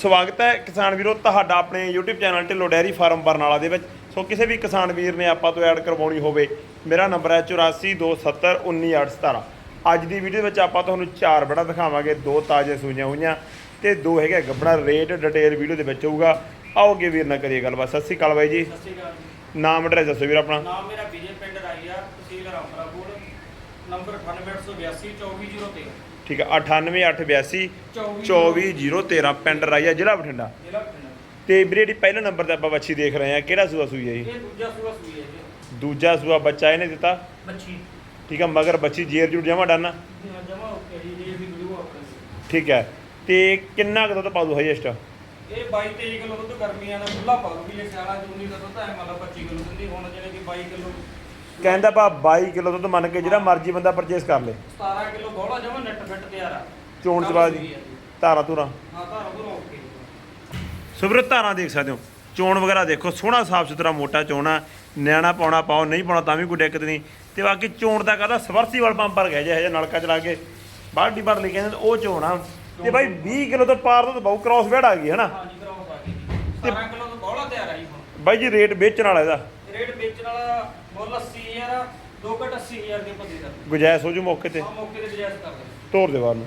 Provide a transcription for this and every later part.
ਸਵਾਗਤ ਹੈ ਕਿਸਾਨ ਵੀਰੋ ਤੁਹਾਡਾ ਆਪਣੇ YouTube channel Dhillon dairy farm Barnala ਦੇ ਵਿੱਚ। ਸੋ ਕਿਸੇ ਵੀ ਕਿਸਾਨ ਵੀਰ ਨੇ ਆਪਾਂ ਤੋਂ ਐਡ ਕਰਵਾਉਣੀ ਹੋਵੇ ਮੇਰਾ ਨੰਬਰ ਹੈ 8427191817 ਅੱਜ ਦੀ ਵੀਡੀਓ ਵਿੱਚ ਆਪਾਂ ਤੁਹਾਨੂੰ ਚਾਰ ਬੜਾ ਦਿਖਾਵਾਂਗੇ ਦੋ ਤਾਜ਼ੇ ਸੂਈਆਂ ਹੋਈਆਂ ਤੇ ਦੋ ਹੈਗੇ ਗੱਬੜਾ ਰੇਟ ਡਿਟੇਲ ਵੀਡੀਓ ਦੇ ਵਿੱਚ ਹੋਊਗਾ। ਆਓਗੇ ਵੀਰ ਨਾਲ ਕਰੀਏ ਗੱਲਬਾਤ। ਸਤਿ ਸ਼੍ਰੀ ਅਕਾਲ ਬਾਈ ਜੀ। ਸਤਿ ਸ਼੍ਰੀ ਅਕਾਲ। ਨਾਮ ਐਡਰੈਸ ਦੱਸੋ ਵੀਰ ਆਪਣਾ। ਨਾਮ ਮੇਰਾ ਵਿਜੇ ਪਿੰਡ ਰਾਈਆ ਤਹਿਸੀਲ ਰਾਮਪੁਰਾਪੁਰ ਨੰਬਰ 9882 24013 ਠੀਕ ਹੈ 98882 24 24013 ਪਿੰਡ ਰਾਈਆ ਜ਼ਿਲ੍ਹਾ ਬਠਿੰਡਾ। ਜ਼ਿਲ੍ਹਾ ਬਠਿੰਡਾ। ਤੇ ਵੀਰੇ ਜਿਹੜੀ ਪਹਿਲੇ ਨੰਬਰ ਤੇ ਆਪਾਂ ਬੱਚੀ ਦੇਖ ਰਹੇ ਹਾਂ ਕਿਹੜਾ ਸੂਆ ਸੂਈ ਹੈ ਜੀ? ਇਹ ਦੂਜਾ ਸੂਆ ਸੂਈ ਹੈ ਜੀ। ਦੂਜਾ ਸੂਆ ਬੱਚਾ ਇਹਨੇ ਦਿੱਤਾ? ਬੱਚੀ ਠੀਕ ਹੈ ਮਗਰ ਬੱਚੀ ਜੇਰ ਜੁੜ ਜਾਵਾਂ ਡਨ। ਜਮਾ ਓਕੇ ਜੀ ਇਹ ਵੀ ਵੀਡੀਓ ਆਪਣੀ। ਠੀਕ ਹੈ ਤੇ ਕਿੰਨਾ ਕੁ ਦੁੱਧ ਪਾ ਦੂ ਹਾਈਐਸਟ ਇਹ 22 23 ਕਿਲੋ ਦੁੱਧ ਗਰਮੀਆਂ ਦਾ ਖੁੱਲਾ ਪਾ ਲੂਗੀ ਜੇ ਸਿਆਲਾ ਜੂਨੀ ਦਾ ਦੁੱਧ ਐ ਮਤਲਬ 25 ਕਿਲੋ ਦਿੰਦੀ ਹੁਣ ਜਿਹੜੇ ਕਿ 22 ਕਿਲੋ ਕਹਿੰਦਾ ਭਾ 22 ਕਿਲੋ ਦੁੱਧ ਮੰਨ ਕੇ ਜਿਹੜਾ ਮਰਜ਼ੀ ਬੰਦਾ ਪਰਚੇਸ ਕਰ ਲੇ। 17 ਕਿਲੋ ਬੋਲਾ ਜਮਾ ਨੈਟ ਫਿੱਟ ਤਿਆਰ ਆ ਚੋਣ ਚਵਾ ਦੀ। ਧਾਰਾ ਧੂਰਾ। ਹਾਂ ਓਕੇ ਸੁਬਰ ਧਾਰਾ ਦੇਖ ਸਕਦੇ ਹੋ। ਚੋਣ ਵਗੈਰਾ ਦੇਖੋ ਸੋਹਣਾ ਸਾਫ਼ ਸੁਥਰਾ ਮੋਟਾ ਚੋਣਾ ਨਿਆਣਾ ਪਾਉਣਾ ਪਾਓ ਨਹੀਂ ਪਾਉਣਾ ਤਾਂ ਵੀ ਕੋਈ ਦਿੱਕਤ ਨਹੀਂ। ਤੇ ਬਾਕੀ ਚੋਣ ਦਾ ਕਹਦਾ? ਸਵਰਸੀਵਲ ਪੰਪ ਪਰ ਗਿਆ ਜਿਹਾ ਨਲਕਾ ਚਲਾ ਕੇ। ਬਾਲਟੀ ਭਰ ਲਈ ਕਹਿੰਦੇ ਉਹ ਚੋਣਾ ਤੇ ਬਾਈ 20 ਕਿਲੋ ਤੋਂ ਪਾਰ ਤੋਂ ਬਹੁ ਕ੍ਰਾਸ ਵੇੜ ਆ ਗਈ ਹੈ ਨਾ? ਹਾਂ ਜੀ ਕਰਾਉ ਆ ਗਈ। 17 ਕਿਲੋ ਤੋਂ ਬੋਲਾ ਤਿਆਰ ਆ ਜੀ ਹੁਣ। ਬਾਈ ਜੀ ਰੇਟ ਵੇਚਣ ਵਾਲਾ ਇਹਦਾ। ਮੁੱਲ 80000 ਆ ਦੋ ਘਟ 80000 ਦੇ ਪੱਦੇ ਦਾ ਗੁਜਾਇਸ਼ ਹੋ ਜੂ ਮੌਕੇ ਤੇ? ਆ ਮੌਕੇ ਤੇ ਗੁਜਾਇਸ਼ ਕਰ ਦੇ ਤੋਰ ਦੇ ਬਾਹਰ ਨੂੰ।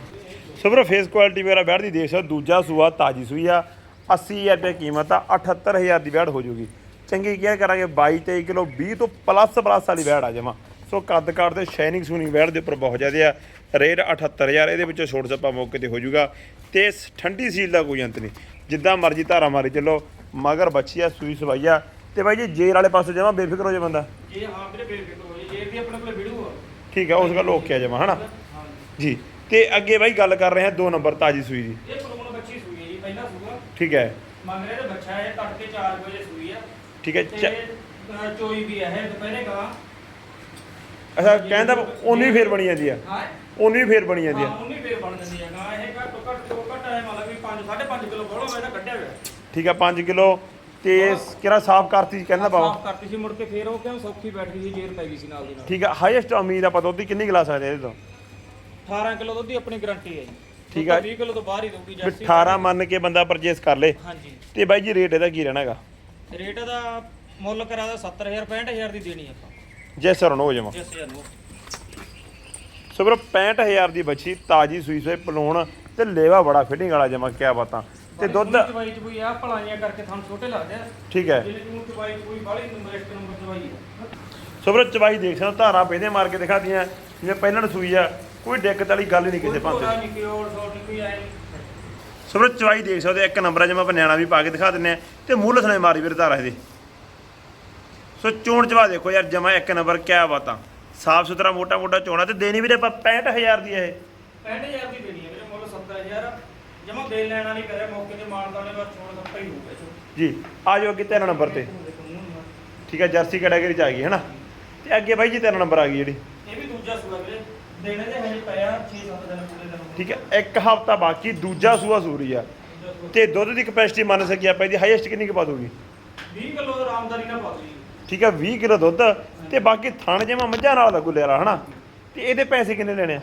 ਸੁਬਰ ਫੇਸ ਕੁਆਲਿਟੀ ਵਗੈਰਾ ਬੈੜ ਦੀ ਦੇਖ ਸਕਦੇ। ਦੂਜਾ ਸੂਆ ਤਾਜੀ ਸੂਈ ਆ। 80000 ਰੁਪਏ ਕੀਮਤ ਆ 78000 ਦੀ ਬੈੜ ਹੋ ਜੂਗੀ। ਚੰਗੀ ਕੇਅਰ ਕਰਾਂਗੇ 22 23 ਕਿਲੋ 20 ਤੋਂ ਪਲੱਸ ਪਲੱਸ ਵਾਲੀ ਬੈੜ ਆ ਜਾਵਾਂ ਸੋ ਕੱਦ ਕਾਠ ਤੇ ਸ਼ਾਈਨਿੰਗ ਸੂਨਿੰਗ ਬੈੜ ਦੇ ਉੱਪਰ ਬਹੁਤ ਜ਼ਿਆਦਾ ਆ। ਰੇਟ 78000 ਇਹਦੇ ਵਿੱਚੋਂ ਛੋਟ ਸੱਪਾ ਮੌਕੇ ਤੇ ਹੋ ਜੂਗਾ। ਤੇ ਠੰਡੀ ਸੀਲ ਦਾ ਕੋਈ ਅੰਤ ਨਹੀਂ। ਜਿੱਦਾਂ ਮਰਜ਼ੀ ਧਾਰਾ ਮਾਰੀ ਚੱਲੋ ਮਗਰ ਬੱਚੀ ਆ ਸੂਈ ਸਵਾਈ ਆ। ਤੇ ਬਾਈ ਜੀ ਜੇਰ ਵਾਲੇ ਪਾਸੇ ਜਾਵਾਂ ਬੇਫਿਕਰ ਹੋ ਜਾ ਬੰਦਾ। ਇਹ ਹਾਂ ਵੀਰੇ ਬੇਫਿਕਰ ਹੋ ਜੀ ਵੀ ਆਪਣੇ ਕੋਲ ਵੀਡੀਓ ਆ। ਠੀਕ ਆ ਉਸ ਗੱਲ ਓਕੇ ਆ ਜਾਵਾਂ ਹਨਾ? ਹਾਂ ਜੀ ਤੇ ਅੱਗੇ ਬਾਈ ਗੱਲ ਕਰ ਰਹੇ ਹਾਂ ਦੋ ਨੰਬਰ ਤਾਜੀ ਸੂਈ ਦੀ। ਇਹ ਪਲੂਣ ਬੱਚੀ ਸੂਈ ਹੈ ਜੀ ਪਹਿਲਾ ਸੂਆ। ਠੀਕ ਹੈ। ਮੰਗ ਰਹੇ ਤੇ ਬੱਚਾ ਹੈ ਤੜਕੇ 4 ਵਜੇ ਸੂਈ ਆ। ਠੀਕ ਹੈ ਚੋਈ ਵੀ ਹੈ ਦੁਪਹਿਰੇ ਗਾਂ। ਅੱਛਾ ਕਹਿੰਦਾ ਉਨੀ ਫੇਰ ਬਣੀ ਜਾਂਦੀ ਆ। ਹਾਂ? ਉਨੀ ਫੇਰ ਬਣੀ ਜਾਂਦੀ ਹਾਂ ਆ ਉਨੀ ਫੇਰ ਬਣ ਜਾਂਦੀ ਹੈ ਗਾਂ। ਇਹ ਘੱਟ ਘੱਟ ਘੱਟ ਹੈ ਮਤਲਬ ਵੀ 5 5.5 ਕਿਲੋ ਬੋਲਾ ਤਾਂ ਕੱਢਿਆ ਹੋਇਆ। ਠੀਕ ਆ 5 ਕਿਲੋ ਤੇ ਕਿਹੜਾ ਸਾਫ਼ ਕਰਤੀ ਕਹਿੰਦਾ ਬਾਬਾ? ਸਾਫ਼ ਕਰਤੀ ਸੀ ਮੁੜ ਕੇ ਫੇਰ ਉਹ ਕਿਉਂ ਸੌਖੀ ਬੈਠ ਗਈ ਸੀ ਜੇਰ ਪੈ ਗਈ ਸੀ ਨਾਲ ਦੀ ਨਾਲ। ਠੀਕ ਆ ਹਾਈਐਸਟ ਉਮੀਦ ਆਪਾਂ ਦੁੱਧ ਦੀ ਕਿੰਨੀ ਗਲਾ ਸਕਦੇ ਇਹਦੇ ਤੋਂ? 18 ਕਿਲੋ ਦੁੱਧ ਦੀ ਆਪਣੀ ਗਾਰੰਟੀ ਹੈ ਜੀ। ਠੀਕ ਆ। 20 ਕਿਲੋ ਤੋਂ ਬਾਹਰ ਹੀ ਦਊਗੀ ਜਰਸੀ। 18 ਮੰਨ ਕੇ ਬੰਦਾ ਪਰਚੇਸ ਕਰ ਲੇ। ਹਾਂਜੀ। ਤੇ ਬਾਈ ਜੀ ਰੇਟ ਇਹਦਾ ਕੀ ਰਹਿਣਾਗਾ ਰੇਟ ਦਾ ਮੁੱਲ ਕਰਾ ਦਾ 70000 65000 ਦੀ ਦੇਣੀ ਆਪਾਂ। ਜੇ ਸਰ ਹੋ ਜਾਵਾਂ ਜਿਸ ਹਜ਼ਾਰ ਨੂੰ ਸੋ ਵੀਰੋ 65000 ਦੀ ਬੱਚੀ ਤਾਜੀ ਸੂਈ ਸੂਈ ਪਲੂਣ ਤੇ ਲੇਵਾ ਬੜਾ ਫਿਟਿੰਗ ਵਾਲਾ ਜਮਾ ਕਿਆ ਬਾਤਾਂ। ਤੇ ਦੁੱਧ ਚਵਾਈ ਚ ਕੋਈ ਆ ਭਲਾਈਆਂ ਕਰਕੇ ਤੁਹਾਨੂੰ ਛੋਟੇ ਲੱਗਦੇ ਆ। ਠੀਕ ਹੈ। ਜਿਹੜੇ ਨੂੰ ਚਵਾਈ ਚ ਕੋਈ ਬਾਹਲੀ ਨੰਬਰ ਇੱਕ ਨੰਬਰ ਚਵਾਈ ਆ। ਸੋ ਵੀਰੋ ਚਵਾਈ ਦੇਖ ਸਕਦੇ ਧਾਰਾਂ ਪੈਦੇ ਮਾਰ ਕੇ ਦਿਖਾਦੀਆਂ ਜਿਵੇਂ ਪਹਿਲਾਂ ਸੂਈ ਆ ਕੋਈ ਦਿੱਕਤ ਵਾਲੀ ਗੱਲ ਨਹੀਂ ਕਿਸੇ ਭਾਂਤੇ ਕੋਈ ਨਹੀਂ ਕੋਈ ਹੋਰ ਸੌਟ ਨਹੀਂ ਕੋਈ ਆਇਆ ਨਹੀਂ। ਸੋ ਵੀਰੋ ਚਵਾਈ ਦੇਖ ਸਕਦੇ ਇੱਕ ਨੰਬਰ ਜਿਵੇਂ ਆਪਾਂ ਨਿਆਣਾ ਵੀ ਪਾ ਕੇ ਦਿਖਾ ਦਿੰਨੇ ਆ। ਤੇ ਮੁੱਲ ਥਣੇ ਮਾਰੀ ਵੀਰ ਧਾਰਾ ਇਹਦੇ। ਸੋ ਚੋਣ ਚਵਾ ਦੇਖੋ ਯਾਰ ਜਮਾ ਇੱਕ ਨੰਬਰ ਕਿਆ ਬਾਤਾਂ। ਸਾਫ਼ ਸੁਥਰਾ ਮੋਟਾ ਮੋਟਾ ਚੋਣਾ ਤੇ ਦੇਣੀ ਵੀਰੇ ਆਪਾਂ 65000 ਦੀ ਇਹ। 65000 ਦੀ ਦੇਣੀ ਹੈ ਮੇਰੇ ਮੁੱਲ 70000 ਜਮਾ ਦੇ ਲੈਣ ਵਾਲੀ ਕਰੇ ਮੌਕੇ ਤੇ ਮਾਨਦਾਂ ਨੇ ਬਸ ਛੋੜ ਸੱਪਾ ਹੀ ਹੋਊਗਾ ਚੋ ਜੀ ਆ ਜਾਓ ਅੱਗੇ ਤਿੰਨ ਨੰਬਰ ਤੇ। ਠੀਕ ਹੈ ਜਰਸੀ ਕੈਟਾਗਰੀ ਚ ਆ ਗਈ ਹੈ ਨਾ? ਤੇ ਅੱਗੇ ਬਾਈ ਜੀ ਤਿੰਨ ਨੰਬਰ ਆ ਗਈ ਜਿਹੜੀ। ਇਹ ਵੀ ਦੂਜਾ ਸੂਆ ਵੀਰੇ। ਦੇਣੇ ਦੇ ਹਜੇ ਪਿਆ 6-7 ਦਿਨ ਪੂਰੇ ਦਿਨ ਠੀਕ ਹੈ ਇੱਕ ਹਫਤਾ ਬਾਕੀ ਦੂਜਾ ਸੂਆ ਸੂਰੀ ਆ। ਤੇ ਦੁੱਧ ਦੀ ਕਪੈਸਿਟੀ ਮੰਨ ਸਕੀ ਆਪਾਂ ਇਹਦੀ ਹਾਈਐਸਟ ਕਿੰਨੀ ਕੁ ਪਾ ਦੂਗੀ 20 ਕਿਲੋ ਆਰਾਮਦਾਰੀ ਨਾਲ ਪਾ ਦਿਓ ਠੀਕ ਹੈ 20 ਕਿਲੋ ਦੁੱਧ। ਤੇ ਬਾਕੀ ਥਣ ਜਿਵੇਂ ਮੱਝਾਂ ਨਾਲ ਲੱਗੂ ਲਿਆਰਾ ਹਨਾ ਤੇ ਇਹਦੇ ਪੈਸੇ ਕਿੰਨੇ ਲੈਣੇ ਆ?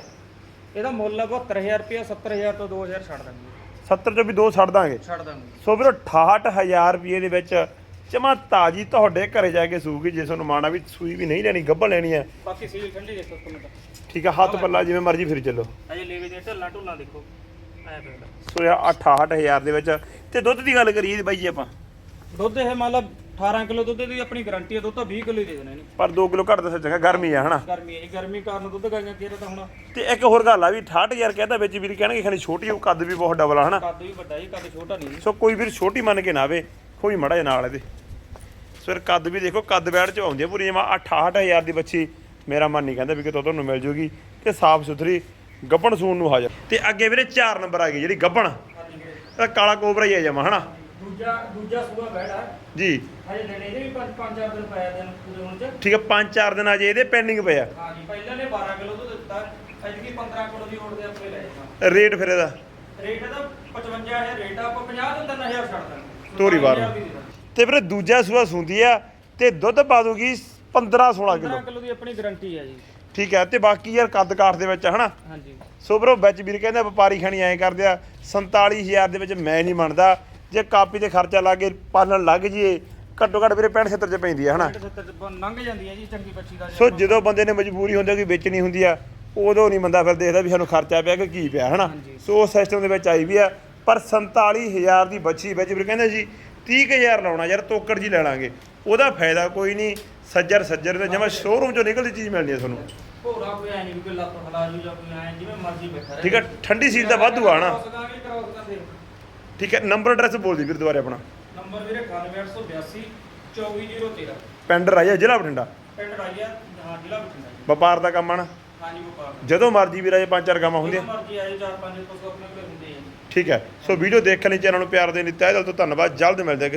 ਇਹਦਾ ਮੁੱਲ ਹੈ 72000 ਰੁਪਏ 70000 ਤੋਂ 2000 ਛੱਡ ਦਾਂਗੇ। 70 ਚੋਂ ਵੀ ਦੋ ਛੱਡ ਦਾਂਗੇ। ਛੱਡ ਦਾਂਗੇ। ਸੋ ਵੀਰੋ 68000 ਰੁਪਏ ਦੇ ਵਿੱਚ ਜਮਾ ਤਾਜੀ ਤੁਹਾਡੇ ਘਰੇ ਜਾ ਕੇ ਸੂਗੀ ਜੇ ਤੁਹਾਨੂੰ ਮਾਣਾ ਵੀ ਸੂਈ ਵੀ ਨਹੀਂ ਲੈਣੀ ਗੱਭਾ ਲੈਣੀ ਹੈ। ਬਾਕੀ ਸੀਲ ਠੰਡੀ ਦੇਖੋ ਇੱਕ ਮਿੰਟ। ਠੀਕ ਹੈ ਹੱਥ ਪੱਲਾ ਜਿਵੇਂ ਮਰਜ਼ੀ ਫਿਰ ਚੱਲੋ। ਅਜੇ ਲੇਵੇ ਦੀਆਂ ਢੱਲਾਂ ਢੁੱਲਾਂ ਦੇਖੋ। ਐ ਪਿਆ ਸੋ ਯਾ 68000 ਦੇ ਵਿੱਚ ਤੇ ਦੁੱਧ ਦੀ ਗੱਲ ਕਰੀਏ ਬਾਈ ਜੀ ਆਪਾਂ। ਦੁੱਧ ਇਹ ਮੰਨ ਲਾ 18 ਕਿਲੋ ਦੁੱਧ ਦੀ ਆਪਣੀ ਗਾਰੰਟੀ ਹੈ ਦੁੱਧ ਤਾਂ 20 ਕਿਲੋ ਹੀ ਦੇ ਦੇਣਾ ਇਹਨੇ। ਪਰ 2 ਕਿਲੋ ਘੱਟ ਦੱਸਿਆ ਚੰਗਾ ਗਰਮੀ ਆ ਹਨਾ? ਗਰਮੀ ਹੈ ਜੀ ਗਰਮੀ ਕਾਰਨ ਦੁੱਧ ਗਾਈਆਂ ਕਿਹੜਾ ਤਾਂ ਹੁਣ। ਤੇ ਇੱਕ ਹੋਰ ਗੱਲ ਆ ਵੀ 68000 ਕਹਿੰਦਾ ਵਿੱਚ ਵੀਰ ਕਹਿਣਗੇ ਖਾਲੀ ਛੋਟੀ ਉਹ ਕੱਦ ਵੀ ਬਹੁਤ ਡਬਲ ਆ ਹਨਾ? ਕੱਦ ਵੀ ਵੱਡਾ ਜੀ ਕੱਦ ਛੋਟਾ ਨਹੀਂ ਜੀ। ਸੋ ਕੋਈ ਵੀਰ ਛੋਟੀ ਮੰਨ ਕੇ ਨਾ ਆਵੇ ਕੋਈ ਮੜਾ ਜਿਹਾ ਨਾਲ ਇਹਦੇ। ਸੋ ਫਿਰ ਕੱਦ ਵੀ ਦੇਖੋ ਕੱਦ ਬੈਠ ਚ ਆਉਂਦੀ ਆ ਪੂਰੀ ਜਮਾ 68000 ਦੀ ਬੱਚੀ ਮੇਰਾ ਮਨ ਨਹੀਂ ਕਹਿੰਦਾ ਵੀ ਕਿਤੋਂ ਤੁਹਾਨੂੰ ਮਿਲ ਜੂਗੀ ਤੇ ਸਾਫ਼ ਸੁਥਰੀ ਗੱਬਣ ਸੂਣ ਨੂੰ ਹਾਜ਼ਰ। ਤੇ ਅੱਗੇ ਵੀਰੇ 4 ਨੰਬਰ ਆ ਗਈ ਜਿਹੜੀ ਗੱਬਣ। ਵੀਰੇ। ਇਹਦਾ ਕਾਲਾ ਕੋਬਰਾ ਹੀ ਆ ਜਮਾ ਹਨਾ? ਦੂਜਾ ਦੂਜਾ ਸੂਆ ਬੈੜਾ ਜੀ। ਹਜੇ ਦਿਨ ਇਹਦੇ ਵੀ 5 5 4 ਦਿਨ ਪਾਇਆ ਦਿਨ ਪੂਰੇ ਹੋਣ ਚ। ਠੀਕ ਹੈ 5-4 ਦਿਨ ਅਜੇ ਇਹਦੇ ਪੈਂਡਿੰਗ ਪਏ ਆ। ਹਾਂਜੀ ਪਹਿਲਾਂ ਨੇ 12 ਕਿਲੋ ਦੁੱਧ ਦਿੱਤਾ ਐਤਕੀ 15 ਕਿਲੋ ਦੀ ਓਟ ਦੇ ਆਪਣੇ ਲੈ ਜਾਣਾ। ਰੇਟ ਫਿਰ ਇਹਦਾ? ਰੇਟ ਇਹਦਾ 55000 ਰੇਟ ਆ ਆਪਾਂ 50 ਤੋਂ 3000 ਛੱਡ ਦਾਂਗੇ ਤੋਰੀ ਬਾਹਰੋਂ। 17,000 ਦੀ ਦੇ ਦਾਂਗੇ। ਤੇ ਵੀਰੇ ਦੂਜਾ ਸੂਆ ਸੁੰਦੀ ਆ ਤੇ ਦੁੱਧ ਪਾ ਦੂਗੀ 15 16 ਕਿਲੋ। 15 ਕਿਲੋ ਦੀ ਆਪਣੀ ਗਾਰੰਟੀ ਹੈ ਜੀ। ਠੀਕ ਹੈ ਤੇ ਬਾਕੀ ਯਾਰ ਕੱਦ ਕਾਠ ਦੇ ਵਿੱਚ ਹਨਾ? ਹਾਂਜੀ। ਸੋ ਬਰੋ ਵਿੱਚ ਵੀਰ ਕਹਿੰਦੇ ਵਪਾਰੀ ਖਾਣੀ ਐਂ ਕਰਦੇ ਆ 47000 ਦੇ ਵਿੱਚ ਮੈਂ ਨਹੀਂ ਮੰਨਦਾ। ਜੇ ਕਾਪੀ ਤੇ ਖਰਚਾ ਲਾ ਕੇ ਪਾਲਣ ਲੱਗ ਜੀਏ ਘੱਟੋ ਘੱਟ ਵੀਰੇ 65 70 ਚ ਪੈਂਦੀ ਆ ਹਨਾ? 70 ਚ ਲੰਘ ਜਾਂਦੀ ਹੈ ਜੀ ਚੰਗੀ ਬੱਚੀ ਦਾ ਸੋ ਜਦੋਂ ਬੰਦੇ ਨੇ ਮਜਬੂਰੀ ਹੁੰਦੀ ਕਿ ਵੇਚਣੀ ਹੁੰਦੀ ਆ ਉਦੋਂ ਨਹੀਂ ਬੰਦਾ ਫਿਰ ਦੇਖਦਾ ਵੀ ਸਾਨੂੰ ਖਰਚਾ ਪਿਆ ਕਿ ਕੀ ਪਿਆ ਹਨਾ। ਸੋ ਉਸ ਸਿਸਟਮ ਦੇ ਵਿੱਚ ਆਈ ਵੀ ਆ ਪਰ 47000 ਦੀ ਬੱਚੀ ਵਿੱਚ ਵੀਰ ਕਹਿੰਦੇ ਜੀ 30000 ਲਾਉਣਾ ਯਾਰ ਤੋਕੜ ਜੀ ਲੈ ਲਾਂਗੇ। ਉਹਦਾ ਫਾਇਦਾ ਕੋਈ ਨਹੀਂ ਸੱਜਰ ਸੱਜਰ ਤੇ ਜਿਵੇਂ ਸ਼ੋਰੂਮ ਚੋਂ ਨਿਕਲਦੀ ਚੀਜ਼ ਮਿਲਣੀ ਆ ਤੁਹਾਨੂੰ। ਭੋਰਾ ਕੋਈ ਐ ਨਹੀਂ ਵੀ ਕੋਈ ਲੱਤ ਹਲਾ ਜੂ ਜਾਂ ਕੋਈ ਐ ਜਿਵੇਂ ਮਰਜ਼ੀ ਬੈਠਾ ਰਹੇ। ਠੀਕ ਹੈ ਠੰਡੀ ਸੀਲ ਦਾ ਵਾਧੂ ਆ ਨਾ ਠੀਕ ਹੈ ਨੰਬਰ ਐਡਰੈਸ ਬੋਲ ਦੀ ਵੀਰ ਦੁਬਾਰੇ ਆਪਣਾ। ਨੰਬਰ ਵੀਰੇ 9882 24013 ਪਿੰਡ ਰਾਜਾ ਜ਼ਿਲ੍ਹਾ ਬਠਿੰਡਾ? ਪਿੰਡ ਰਾਜਾ ਹਾਂ ਜ਼ਿਲ੍ਹਾ ਬਠਿੰਡਾ ਜੀ। ਵਪਾਰ ਦਾ ਕੰਮ ਆ ਨਾ? ਹਾਂਜੀ ਵਪਾਰ ਜਦੋਂ ਮਰਜ਼ੀ ਵੀਰ ਆਏ ਪੰਜ ਚਾਰ ਗਾਵਾਂ ਹੁੰਦੀਆਂ। ਜਦੋਂ ਮਰਜ਼ੀ ਆਏ ਚਾਰ ਪੰਜ ਪਸ਼ੂ ਆਪਣੇ ਕੋਲ ਹੁੰਦੇ ਆ ਜੀ। ਠੀਕ ਹੈ ਸੋ ਵੀਡੀਓ ਦੇਖਣ ਲਈ ਚੈਨਲ ਨੂੰ ਪਿਆਰ ਦੇਣ ਲਈ ਤਹਿ ਦਿਲ ਤੋਂ ਧੰਨਵਾਦ। ਜਲਦ ਮਿਲਦੇ ਹਾਂ ਕਿਸੇ